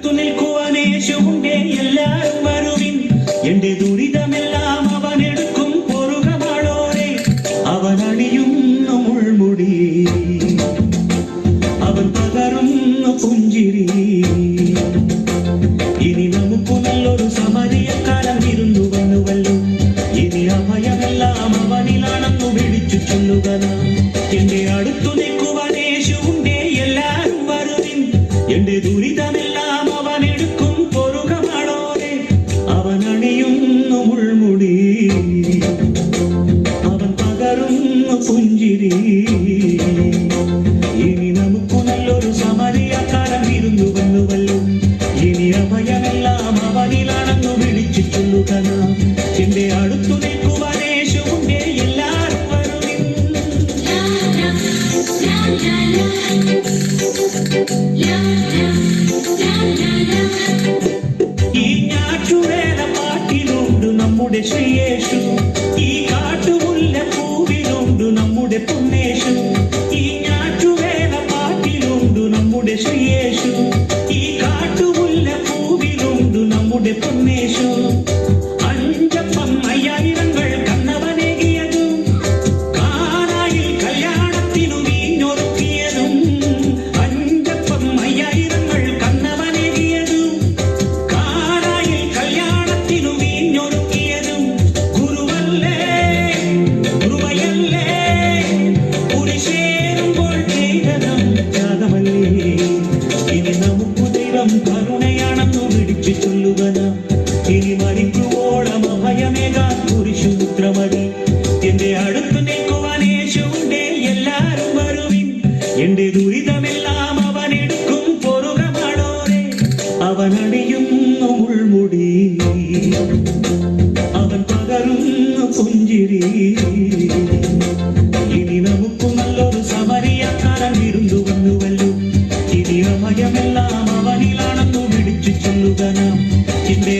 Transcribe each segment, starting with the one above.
അടുത്തു നിൽക്കുവാൻ യേശുവിന്റെ എല്ലാരും വരുവിൻ. എന്റെ ദുരിതമെല്ലാം അവൻ എടുക്കും പൊറുകമാളോരെ അവൻ അണിയുന്നു മുൾമുടി. അവൻ പകരുന്നു പുഞ്ചിരി. ഇനി നമുക്ക് നല്ലൊരു സമരിയക്കാലം ഇരുന്നു വന്നുവല്ലോ. ഇനി അഭയമെല്ലാം അവനിലാണെന്നു വിളിച്ചു ചൊല്ലുക. എന്റെ അടുത്തു നിൽക്കുവാൻ എന്റെ നല്ലൊരു ഇരുന്നു വന്നുവല്ലോ ഇനി അഭയമെല്ലാം അവനിലാണെന്നു വിളിച്ചു ചൊല്ലുക നാം. എന്റെ അടുത്തു നിൽക്കുവാൻ യേശുവിന്റെ എല്ലാരും വരുവിൻ. ഈ ഞാറ്റുവേല പാട്ടിലുണ്ട് നമ്മുടെ ശ്രീയേശു. ഈ കാട്ടുമുല്ല പൂവിലുണ്ട് നമ്മുടെ പൊന്നേശു. എന്റെ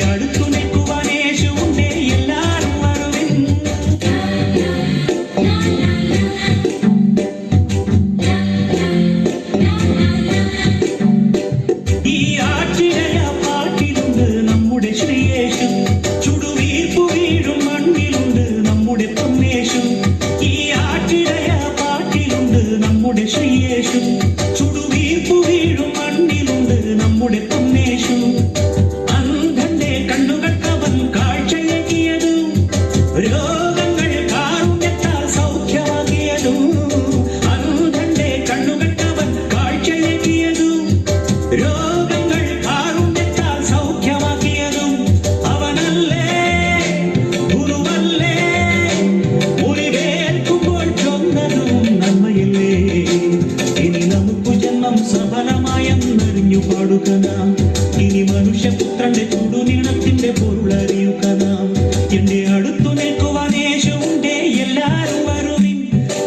ചുടുനീളത്തിന്റെ പൊരുളറിയുക നാം എന്റെ അടുത്തു നിൽക്കുവാൻ യേശുവിന്റെ എല്ലാരും വരുവിൻ.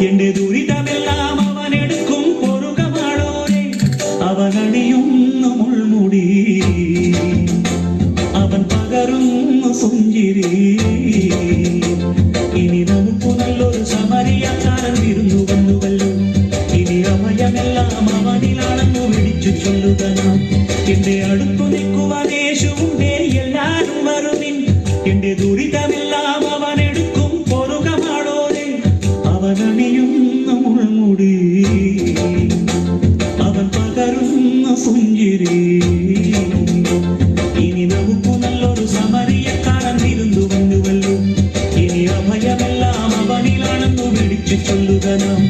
എന്റെ ദുരിതമെല്ലാം അവൻ എടുക്കും പൊറുകമാളോരെ അവൻ അണിയുന്നു മുൾമുടി. അവൻ പകരുന്നു സുഞ്ചിരി. ഇനി നമുക്ക് നല്ലൊരു സമരിയക്കാരൻ വിരുന്നു വന്നുവല്ലോ. ഇനി അമയമെല്ലാം അവനിലാണെന്നു വിളിച്ചു ചൊല്ലുക. ഇനി നമുക്ക് നല്ലൊരു സമരിയക്കാരൻ ഇരുന്നു വന്നുവല്ലോ ഇനി അഭയമെല്ലാം അവനിലാണെന്നു വിളിച്ചു ചൊല്ലുക നാം.